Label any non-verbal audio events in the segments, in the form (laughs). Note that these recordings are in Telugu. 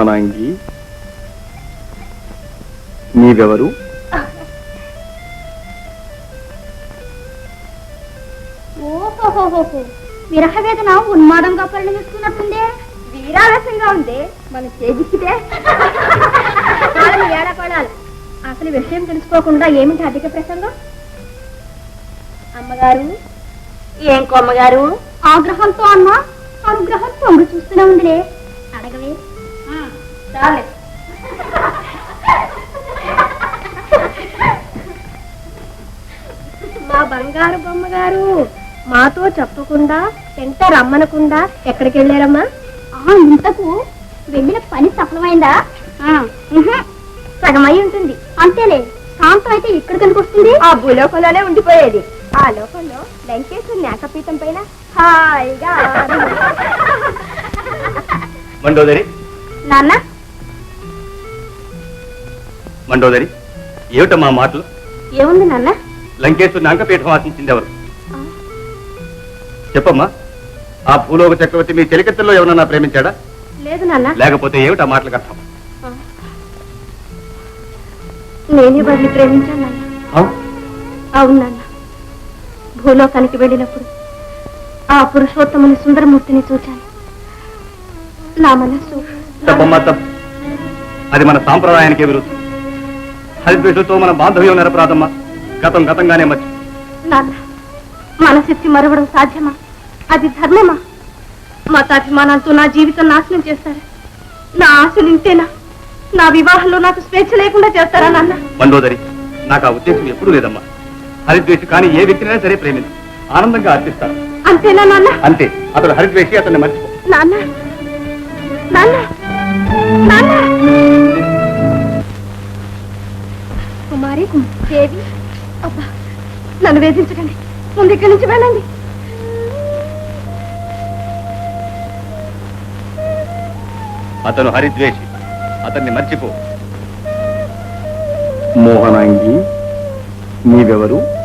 మోహనాంగి నీవెవరు? ఓహోహోహో. విరహ వేదన ఉన్మాదంగా పరిణమిస్తున్నట్టుందే. వీరాలస్యంగా ఉంది. మన చేజిక్కితే. కాలం ఏడపడాలి. అసలు విషయం తెలుసుకోకుండా ఏమిటి అధిక ప్రసంగం? అమ్మగారు. ఏం కొమ్మగారు? ఆగ్రహంతో అన్నా అనుగ్రహం పొంగు చూస్తూనే ఉందిలే. చాలే మా బంగారు బొమ్మగారు మాతో చెప్పకుండా ఎంత రమ్మనకుండా ఎక్కడికి వెళ్ళారమ్మా? ఇంతకు వెళ్ళిన పని సఫలమైందా? సగమై ఉంటుంది. అంతేలే శాంతం అయితే ఇక్కడ కనుకొస్తుంది ఆ భూలోకంలోనే ఉండిపోయేది. ఆ లోకంలో లంకేశ్వరి నేకపీఠం పైన హాయిగా మండోదరి. నాన్న మండోదరి ఏమిటమ్మా మాటలు? ఏముంది నాన్న? లంకేశ్వరిని అంకపీఠం ఆశించింది ఎవరు చెప్పమ్మా ఆ భూలోక చక్రవర్తి మీ చెలికత్తెల్లో ఎవరన్నా ప్రేమించాడా? లేదు నాన్న. లేకపోతే ఏమిటా మాటలకు అర్థం? నేనే వారిని ప్రేమించాను నాన్న. అవును. అవును నాన్న. భూలోకానికి వెళ్ళినప్పుడు ఆ పురుషోత్తముని సుందరమూర్తిని చూచాను. నా మనస్సు తప్పమ్మా తప్పు. అది మన సాంప్రదాయానికి విరుద్ధం. హరిద్వేషులతో మన బాంధవ్యం నిరపరాధమ్మా గతం గతంగానే మర్చి. నాన్న మనసెత్తి మరవడం సాధ్యమా? అది ధర్మమా? మతాభిమానాలతో నా జీవితం నాశనం చేస్తారా? నా ఆశలు ఇంతేనా నా వివాహంలో నాకు స్వేచ్ఛ లేకుండా చేస్తారా నాన్న? మండోదరి నాకు ఆ ఉద్దేశం ఎప్పుడూ లేదమ్మా. హరిద్వేషి కానీ ఏ వ్యక్తినైనా సరే ప్రేమించు. ఆనందంగా అర్పిస్తాను అంతేనా నాన్న? అంతే. అతడు హరిద్వేషి అతన్ని మర్చిపో. నాన్న నాన్న నాన్న! దేవి అబ్బా నన్ను వేధించకండి. ముందు ఇక్కడి నుంచి వెళ్ళండి. అతను హరిద్వేషి. అతన్ని మర్చిపో. మోహనాంగి నీవెవరు?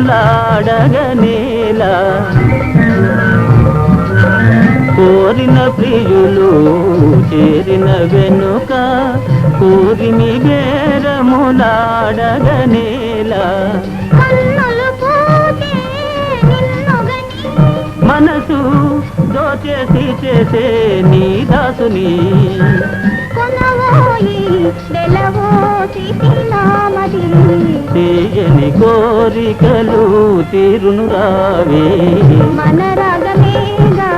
వేరములాడగనేలా కోరిన ప్రియులు చేరిన వెనుక కోరిని నిన్నుగని మనసు దోచేసి చేసే నీ దాసుని. తీయని కోరికలు తీరును రావే. మన రాగమేగా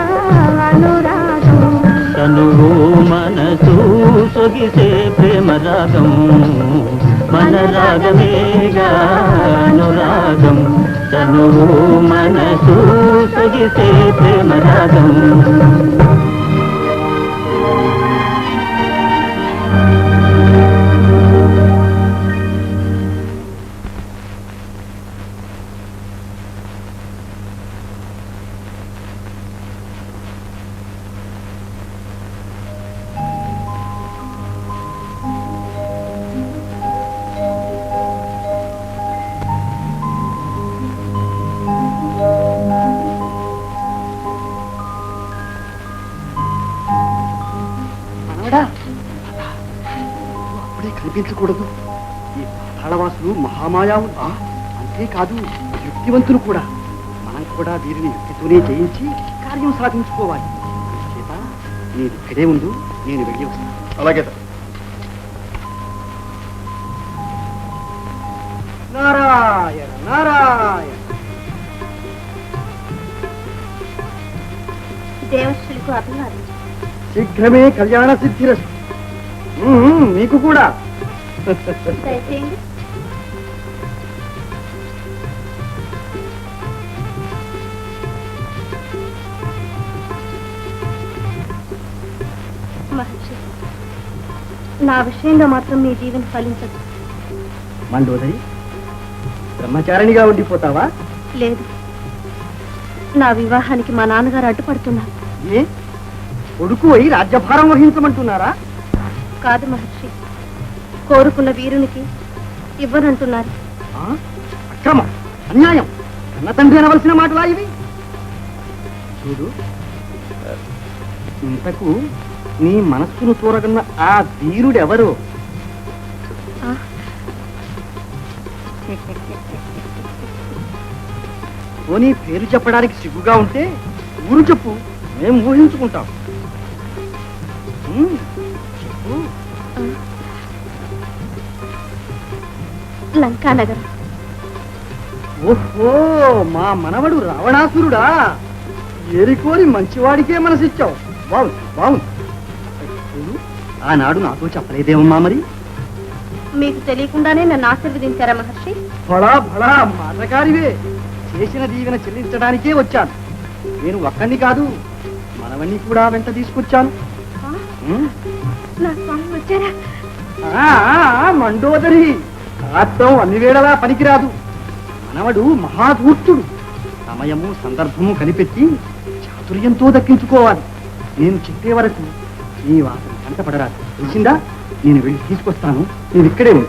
అనురాగం తనువు మనసు సొగిసే ప్రేమ రాగం. మన రాగమేగా అనురాగం. తనువు మనసు సొగిసే ప్రేమ రాగం. కనిపించకూడదు ఈ పాతాళవాసులు మహామాయావులు అంతేకాదు యుక్తివంతులు కూడా. మనం కూడా వీరిని యుక్తితోనే జయించి కార్యం సాధించుకోవాలి. చేత నేను ఇక్కడే ఉండు నేను వెళ్ళి వస్తాను. అలాగే నారాయణ నారాయణ. దేవశ్రీలకు అభివాదం. శీఘ్రమే కళ్యాణ సిద్ధిరస్తు. మీకు కూడా. నా విషయంలో మాత్రం మీ జీవన ఫలించదు. మండోదరి బ్రహ్మచారిణిగా ఉండిపోతావా? లేదు. నా వివాహానికి మా నాన్నగారు అడ్డుపడుతున్నారు. ఏ? కొడుకు అయి రాజ్యభారం వహించమంటున్నారా? కాదు మహర్షి కోరుకున్న వీరునికి ఇవ్వనంటున్నారు? అక్రమం అన్యాయం. కన్న తండ్రి అనవలసిన మాటలా ఇవి? చూడు ఇంతకు నీ మనస్సును తోరగన్న ఆ వీరుడెవరు? పోనీ పేరు చెప్పడానికి సిగ్గుగా ఉంటే ఊరు చెప్పు. మేము ఊహించుకుంటాం. చెప్పు. లంకానగరం. ఓహో మా మనవడు రావణాసురుడా. ఏరికోరి మంచివాడికే మనసిచ్చావు. బాగుంది బాగుంది చూడు, ఆనాడు నాతో చెప్పలేదేమమ్మా మరి? మీకు తెలియకుండానే నన్ను ఆశీర్వదించారా మహర్షి? బడా బడా మాటకారివే చేసిన దీవెన చెల్లించడానికే వచ్చాను. నేను ఒక్కడిని కాదు మనవణ్ణి కూడా వెంట తీసుకొచ్చాను. నా స్వామి వచ్చారా? మండోదరి. కాత్తం అన్ని వేళలా పనికిరాదు. మనవడు మహాధూర్తుడు సమయము సందర్భము కనిపెట్టి చాతుర్యంతో దక్కించుకోవాలి. నేను చెప్పే వరకు నీ వాసన కంటపడరాదు తెలిసిందా? నేను వెళ్ళి తీసుకొస్తాను. నేను ఇక్కడే ఉండు.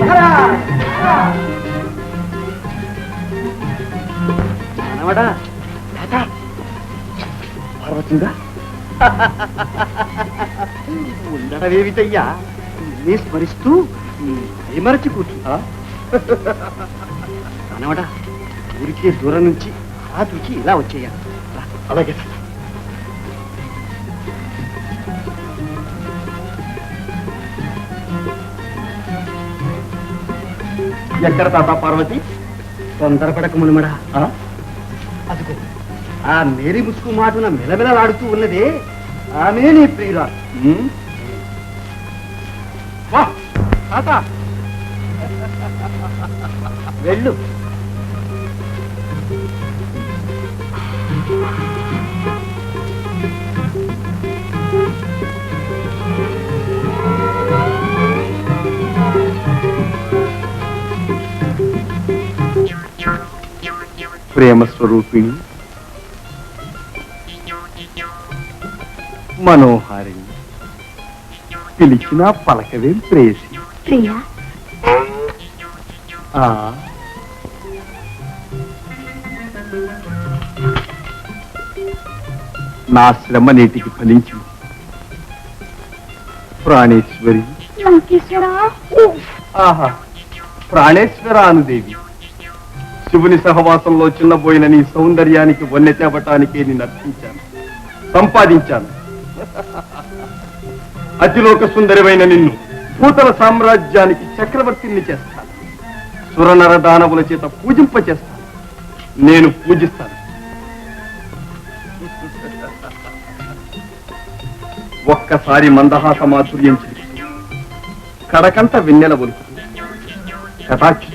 మనవడా పార్వతుందా ఉండడమేమిటయ్యా నిన్నే స్మరిస్తూ ఏమరచి కూర్చుంటా మనవడా ఊరికే దూరం నుంచి ఆ తుచి ఇలా వచ్చేయా. అలాగే. ఎక్కడ తాత పార్వతి? తొందరపడక మునుమడా. ఆ మేరీ ముసుగు మాటున మెలమెలలాడుతూ ఉన్నదే ఆమె నీ ప్రియురాలు వా తాత. వెళ్ళు. ప్రేమ స్వరూపిణి మనోహారిణి. పిలిచిన పలకవేం ప్రేసి. ప్రియా. ఆ. నా శ్రమ నేటికి ఫలించింది. ప్రాణేశ్వరి. ఆహా. ప్రాణేశ్వర అనుదేవి. శివుని సహవాసంలో చిన్నబోయిన నీ సౌందర్యానికి వన్నె తేవటానికే నిన్ను అర్పించాను. సంపాదించాను. అతిలోక సుందరివైన నిన్ను భూతల సామ్రాజ్యానికి చక్రవర్తిని చేస్తాను సురనర దానవుల చేత పూజింప చేస్తాను నేను పూజిస్తాను. ఒక్కసారి మందహాస మాధుర్యం చేసి కడకంట వెన్నెల ఒలుపు కటాక్షి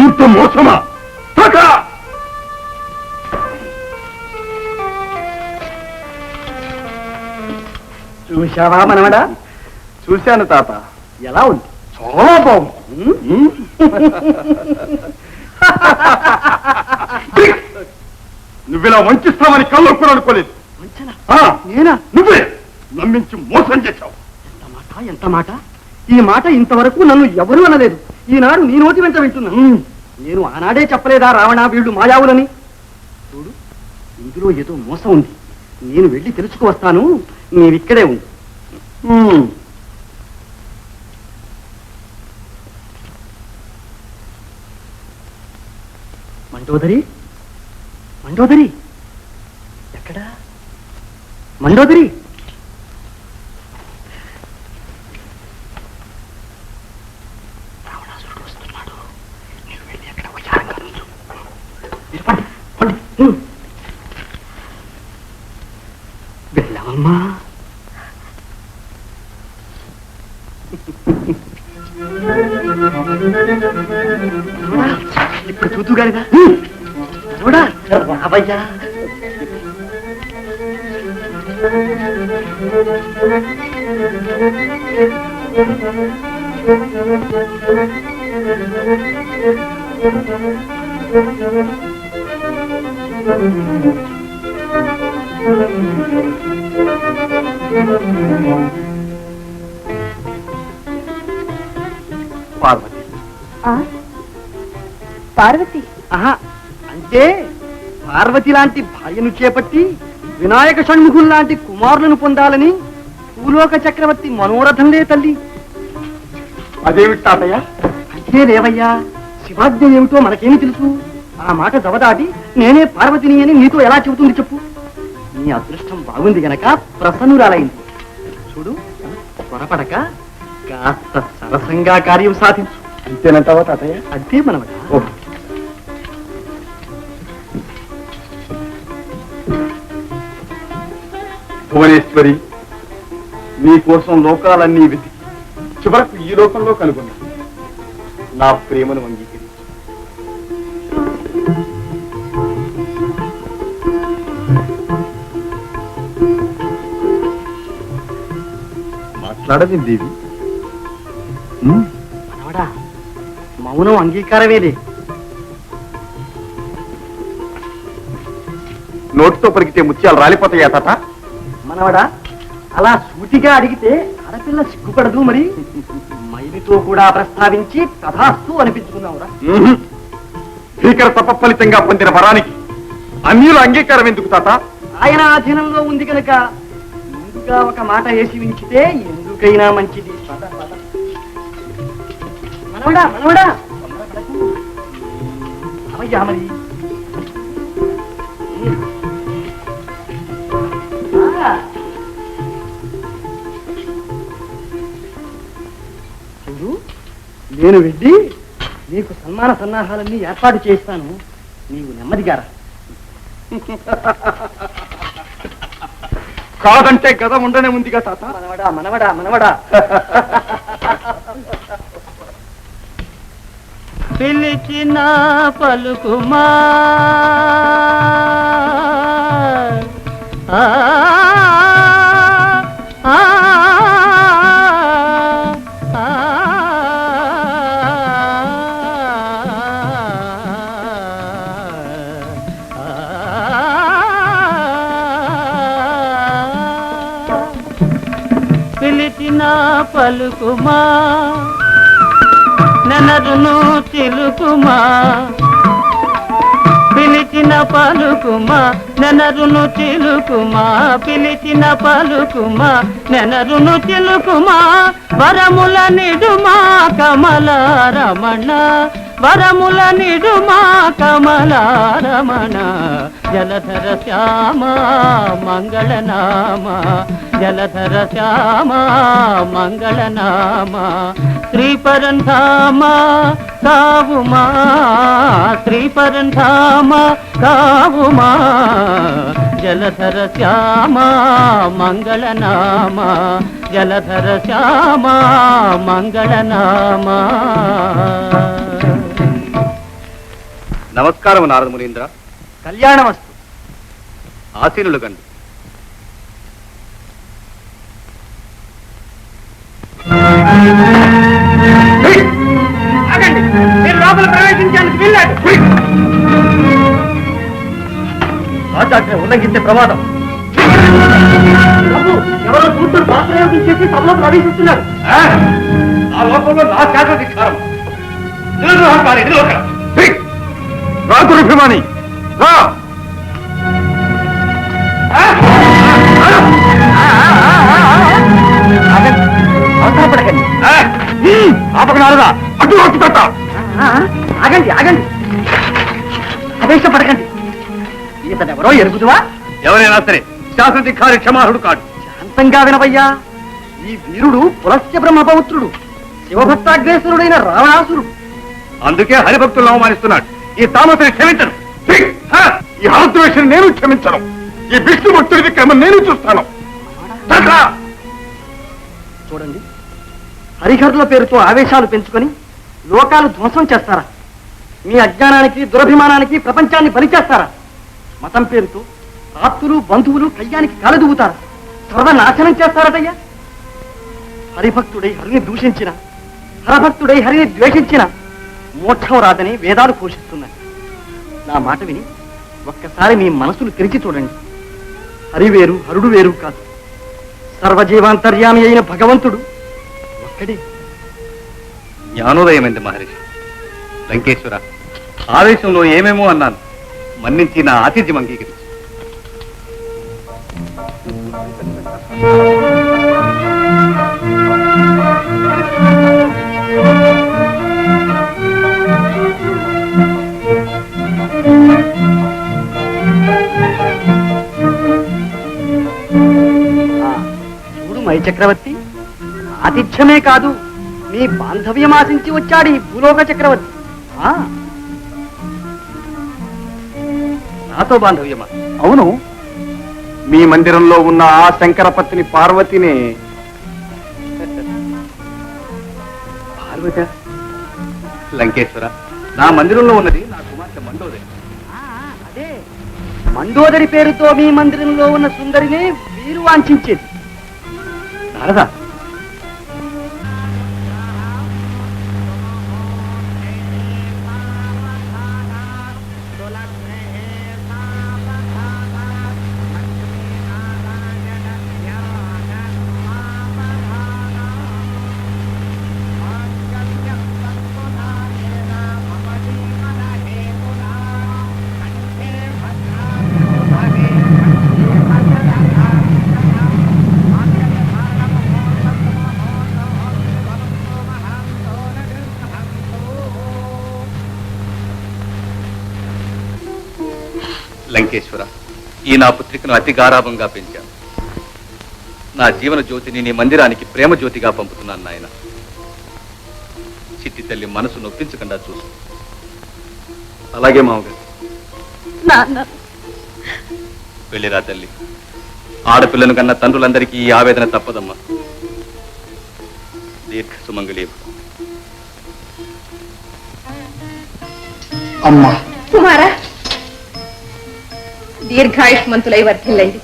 ఇంత మోసమా? తకా! చూశావా మనవడా? చూశాను తాత. ఎలా ఉంది? చాలా బాగుంది. నువ్విలా వంచిస్తావని కళ్ళు కూడా అనుకోలేదు. నేనా? నువ్వే నమ్మించి మోసం చేశావు. ఎంత మాట ఎంత మాట? ఈ మాట ఇంతవరకు నన్ను ఎవరూ అనలేదు. ఈనాడు నీ నోటి వెంట వింటున్నా. నేను ఆనాడే చెప్పలేదా రావణ వీళ్ళు మాయావులని? చూడు ఇందులో ఏదో మోసం ఉంది. నేను వెళ్ళి తెలుసుకువస్తాను నీవిక్కడే ఉండు. ఉమ్. మండోదరి? మండోదరి? ఎక్కడా? మండోదరి? రావయ్యా పార్వతి. పార్వతి? ఆహా అంటే పార్వతి లాంటి భార్యను చేపట్టి వినాయక షణ్ముఖుల్ లాంటి కుమారులను పొందాలని భూలోక చక్రవర్తి మనోరథంలే తల్లి. అదేమిటి తాతయ్య? అంటే లేవయ్యా. శివాజ్ఞ ఏమిటో మనకేమి తెలుసు? ఆ మాట దవదాటి నేనే పార్వతిని అని నీతో ఎలా చెబుతుంది చెప్పు. నీ అదృష్టం బాగుంది గనక ప్రసన్నురాలైంది. చూడు త్వరపడక కాస్త సరసంగా కార్యం సాధించు. అంతేనంటావా తాతయ్య? అంతే మనవడ. భువనేశ్వరి నీ కోసం లోకాలన్నీ వెతికి చివరకు ఈ లోకంలో కనుగొన్నా. నా ప్రేమను అంగీకరించు. మాట్లాడది దేవి. మౌనం అంగీకారమేలే. నోటితో పలికితే ముత్యాలు రాలిపోతాయా తాత? మనవడా? అలా సూటిగా అడిగితే ఆడపిల్ల సిగ్గుపడదు మరి. మైలితో కూడా ప్రస్తావించి తథాస్తు అనిపించుకున్నావురా. భీకర తప ఫలితంగా పొందిన వరానికి అన్యుల అంగీకారం ఎందుకు తాత? ఆయన ఆధీనంలో ఉంది కనుక ముందుగా ఒక మాట వేసి ఉంచితే ఎందుకైనా మంచిది. మనవడా మనవడా! మరి. చూడు నేను వెళ్ళి నీకు సన్మాన సన్నాహాలన్నీ ఏర్పాటు చేస్తాను. నీవు నెమ్మదిగా రా. కాదంటే గద ఉండనే ఉందిగా తాత. మనవడా మనవడా మనవడా. పిలిచిన పలుకుమా ఆ, పిలిచిన పలుకుమా? నెనరును చిలుకుమా? పిలిచిన పలుకుమా? నెనరును చిలుకుమా? పిలిచిన పలుకుమా? నెనరును చిలుకుమా? వరముల నిడుమా? కమల రమణ. వరముల నిడుమా? కమల రమణ. జలధర శ్యామ మంగళనామా. జలధర శ్యామ మంగళనామ శ్రీపరంధామ కావుమా శ్రీపరంధామ కావుమా జలధర శ్యామ మంగళనామ జలధర శ్యామ మంగళనామ నమస్కారం నారద మునీంద్ర కళ్యాణమస్తు. ఆశీనులు కండి. లోపల ప్రవేశించేందుకు వీల్లేదు రాజాజ్ఞ ఉల్లంఘించే ప్రమాదం ఎవరో కూతురు పాత్రయోగం చేసి సభలో ప్రవేశిస్తున్నారు ఆ? లోకంలో నా శాసనాధికారం రా ఆగండి అవసరపడకండి ఆపకనారదా అడ్డు వచ్చి పెట్ట ఆగండి ఆగండి. ఆవేశపడకండి ఇతనెవరో ఎరుగుదువా? ఎవరైనా సరే శాసనాధికారి క్షమాహుడు కాడు. శాంతంగా వినవయ్యా. ఈ వీరుడు పులస్య బ్రహ్మపౌత్రుడు శివభక్తాగ్రేసురుడైన రావణాసురుడు. అందుకే హరిభక్తులను అవమానిస్తున్నాడు. ఈ తామసని క్షమించను! ఈ హరద్వేషం నేను క్షమించను. ఈ విష్ణు భక్తుడి క్రమం నేను చూస్తాను! చూడండి. హరిహరుల పేరుతో ఆవేశాలు పెంచుకొని లోకాలు ధ్వంసం చేస్తారా? మీ అజ్ఞానానికి దురభిమానానికి ప్రపంచాన్ని బలి చేస్తారా మతం పేరుతో ఆప్తులు బంధువులు కయ్యానికి కాలదూగుతారా? సర్వనాశనం చేస్తారటయ్యా? హరిభక్తుడై హరిని దూషించిన హరభక్తుడై హరిని ద్వేషించిన మోక్షం రాదని వేదాలు పోషిస్తున్నాయి. నా మాట విని ఒక్కసారి మీ మనసులు తెరిచి చూడండి. హరివేరు హరుడు వేరు కాదు. సర్వజీవాంతర్యామి అయిన భగవంతుడు ఒక్కడే. జ్ఞానోదయమైంది మహర్షి? లంకేశ్వర ఆవేశంలో ఏమేమో అన్నాను. మన్నించి నా ఆతిథ్యం అంగీకరించు చూడు మై చక్రవర్తి ఆతిథ్యమే కాదు. మీ బాంధవ్యం ఆశించి వచ్చాడు ఈ భూలోక చక్రవర్తి. నాతో బాంధవ్యమా? అవును. మీ మందిరంలో ఉన్న ఆ శంకరపత్ని పార్వతిని (laughs) పార్వత? లంకేశ్వర నా మందిరంలో ఉన్నది నా కుమార్తె మండోదరి. అదే. మండోదరి పేరుతో మీ మందిరంలో ఉన్న సుందరిని వీరు వాంఛించేది. నారదా లంకేశ్వర ఈ నా పుత్రికను అతి గారాభంగా పెంచాను. నా జీవన జ్యోతిని నీ మందిరానికి ప్రేమ జ్యోతిగా పంపుతున్నాను నాయన. చిట్టి తల్లి మనసు నొప్పించకుండా చూసు అలాగే మామగారు. వెళ్ళిరా తల్లి. ఆడపిల్లను కన్న తండ్రులందరికీ ఈ ఆవేదన తప్పదమ్మా. దీర్ఘ సుమంగళీ అమ్మా. కుమారా. దీర్ఘాయుష్మంతులై వర్ధిల్లండి.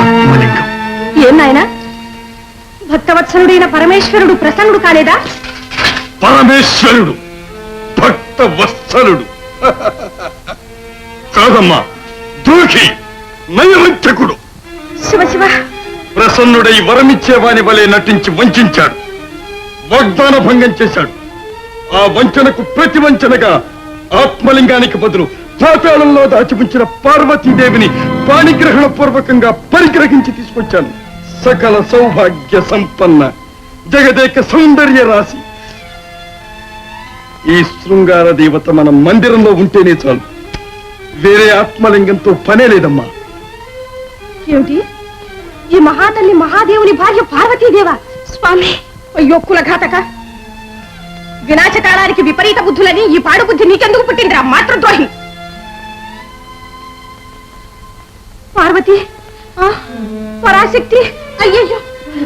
ఆత్మలింగం. ఏం నాయనా? భక్తవత్సలుడైన పరమేశ్వరుడు ప్రసన్నుడు కాలేదా? పరమేశ్వరుడు భక్త వత్సలుడు కాదమ్మా దూకి నయవంచకుడు. శివ శివ. ప్రసన్నుడై వరమిచ్చేవాని వలె నటించి వంచాడు. వాగ్దాన భంగం చేశాడు. ఆ వంచనకు ప్రతి వంచనగా ఆత్మలింగానికి బదులు పాతాళంలో దాచిపుంచిన పార్వతీదేవిని పాణిగ్రహణ పూర్వకంగా పరిగ్రహించి తీసుకొచ్చాను. సకల సౌభాగ్య సంపన్న జగదేక సౌందర్య రాశి. ఈ శృంగార దేవత మన మందిరంలో ఉంటేనే చాలు. వేరే ఆత్మలింగంతో పనే లేదమ్మా. ఏమిటి? ఈ మహాతల్లి మహాదేవుని భార్య పార్వతీదేవ? స్వామి అయ్యో కులఘాతక! వినాశకాలానికి విపరీత బుద్ధులని ఈ పాడు బుద్ధి నీకెందుకు పుట్టిందిరా? మాతృద్రోహి! పార్వతి. ఆ, పరాశక్తి. అయ్యయ్యో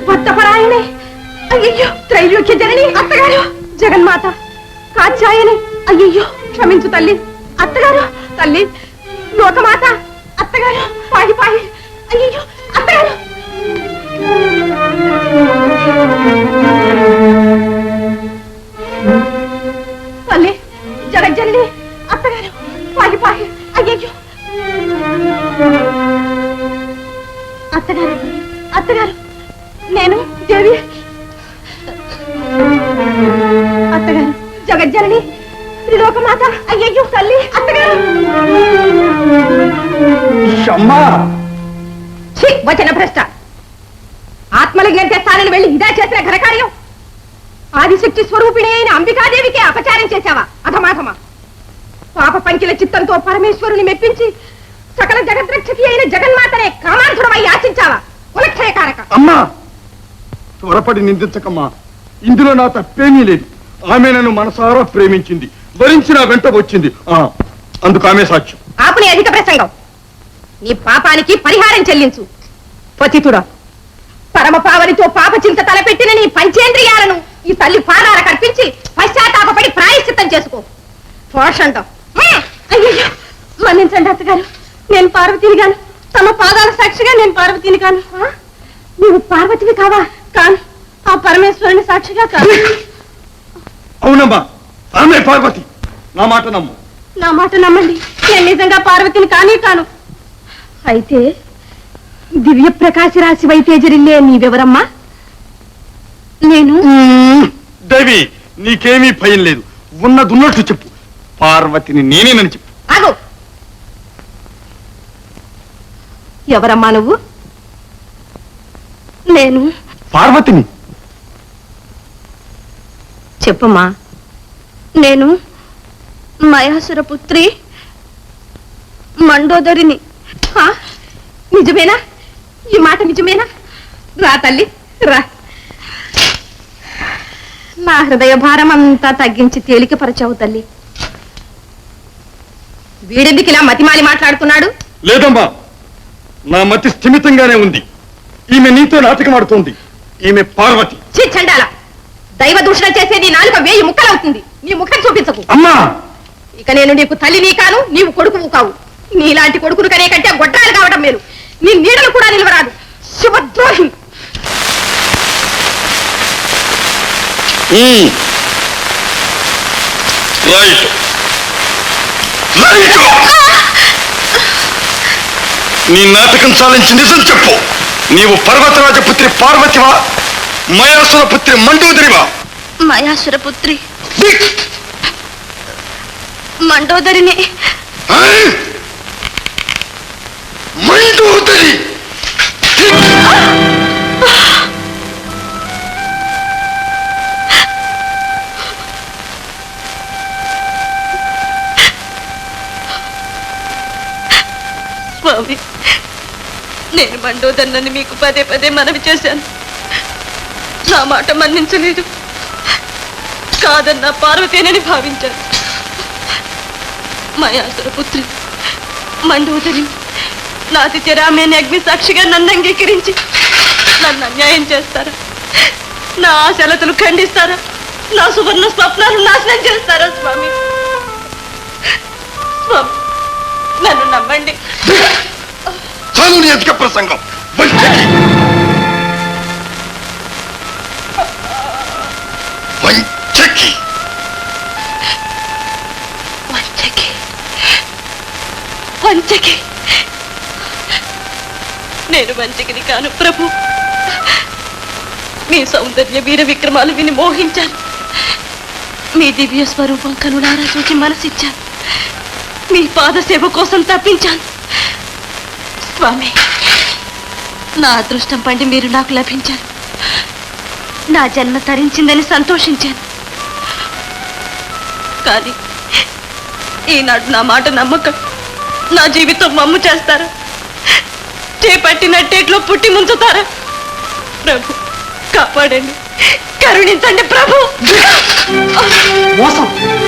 భక్తపరాయణి అయ్యయ్యో త్రైలోక్య జనని అత్తగారు. జగన్మాత కాచాయని అయ్యయ్యో క్షమించు తల్లి. అత్తగారు తల్లి. లోకమాత అత్తగారు పాయి పాయి. అయ్యయ్యో అత్తగారు. స్వరూపిణి అయిన అంబికాదేవికి అపచారం చేశావా? అధమాధమా? పాప పంకిల చిత్తంతో పరమేశ్వరుని మెప్పించి సకల జగద్రక్షకి అయిన జగన్మాతనే కామాంధుడమై యాచించావా? కులక్షయకారక. అమ్మా! త్వరపడి నిందించకమ్మా. ఇందులో నా తప్పేమీ లేదు. ఆమె నన్ను మనసారా ప్రేమించింది. భరించి నా వెంట వచ్చింది. అందుకు ఆమె సాక్ష్యం. ఆపుని అధిక ప్రసంగం. నీ పాపానికి పరిహారం చెల్లించు. పతితుడా పరమ పావనితో పాప చింత తలపెట్టిన నీ పంచేంద్రియాలను ఈ తల్లి పాదాల కర్పించి పశ్చాత్తాపడి ప్రాయశ్చిత్తం చేసుకో. పోషంట అయ్యో మన్నించండి అత్తగారు. నేను పార్వతిని గాను తమ పాదాల సాక్షిగా నేను పార్వతిని కాను ఆ? నీవు పార్వతివి కావా? కాను ఆ పరమేశ్వరుని సాక్షిగా కాను అవునమ్మా ఆమె పార్వతి. నా మాట నమ్ము. నా మాట నమ్మండి. నేను నిజంగా పార్వతిని కానీ కాను. అయితే దివ్య ప్రకాశ రాశి వైతేజరిల్లే నీవెవరమ్మా నేను? దేవి నీకేమీ భయం లేదు. ఉన్నదున్నట్టు చెప్పు. పార్వతిని నేనేనని చెప్పు. ఆగు! ఎవరమ్మా నువ్వు? నేను. పార్వతిని? చెప్పమ్మా. నేను మయాసుర పుత్రి మండోదరిని? నిజమేనా? ఈ మాట నిజమేనా? రా తల్లి రా. నా హృదయ భారం అంతా తగ్గించి తేలికపరచావు తల్లి. వీడెందుకు ఇలా మతిమాలి మాట్లాడుతున్నాడు? లేదమ్మా నా మతి స్థిమితంగానే ఉంది. ఈమె నీతో నాటకమాడుతోంది ఈమె పార్వతి. చండాల! దైవ దూషణ చేసే నీ నాలుక వేయి ముక్కలవుతుంది. నీ ముఖం చూపించకు. అమ్మా! ఇక నేను నీకు తల్లిని కాను నీవు కొడుకువు కావు. నీలాంటి కొడుకును కనే కంటే గొడ్రాలు కావడం మేలు. నీ నీడలు కూడా నిలవరాదు. శుభద్రోహి రైట్ రైట్ నీ నాటకం చాలించి నిజం చెప్పు. నీవు పర్వతరాజ పుత్రి పార్వతివా? మయాసుర పుత్రి మండోదరివా? మయాసుర పుత్రి. మండోదరిని? మండోదరి స్వామి. నేను మండోదన్నని మీకు పదే పదే మనవి చేశాను. నా మాట మన్నించలేదు. కాదన్న పార్వతేనని భావించాను. మయాసుర పుత్రి మండోదరి నాది చెరామేని అగ్ని సాక్షిగా నన్ను అంగీకరించి నన్ను అన్యాయం చేస్తారా? నా ఆశలతలు ఖండిస్తారా? నా సువర్ణ స్వప్నాలు నాశనం చేస్తారా స్వామి? స్వామి నన్ను నమ్మండి. చాలు నీ అధిక ప్రసంగం. వంచకి వంచకి. వంచకి. వంచకి. నేను వంచకిని కాను ప్రభు. మీ సౌందర్య వీర విక్రమాలు విని మోహించాను. మీ దివ్య స్వరూపం కనులారా చూసి మనసిచ్చాను. మీ పాద సేవ కోసం తప్పించాను. స్వామి నా అదృష్టం పండి మీరు నాకు లభించారు. నా జన్మ తరించిందని సంతోషించాను. కానీ ఈనాడు నా మాట నమ్మకం నా జీవితం మమ్ము చేస్తారా? చేపట్టినట్టేట్లో పుట్టి ముంచుతారా? ప్రభు కాపాడండి. కరుణించండి ప్రభు. మోసం.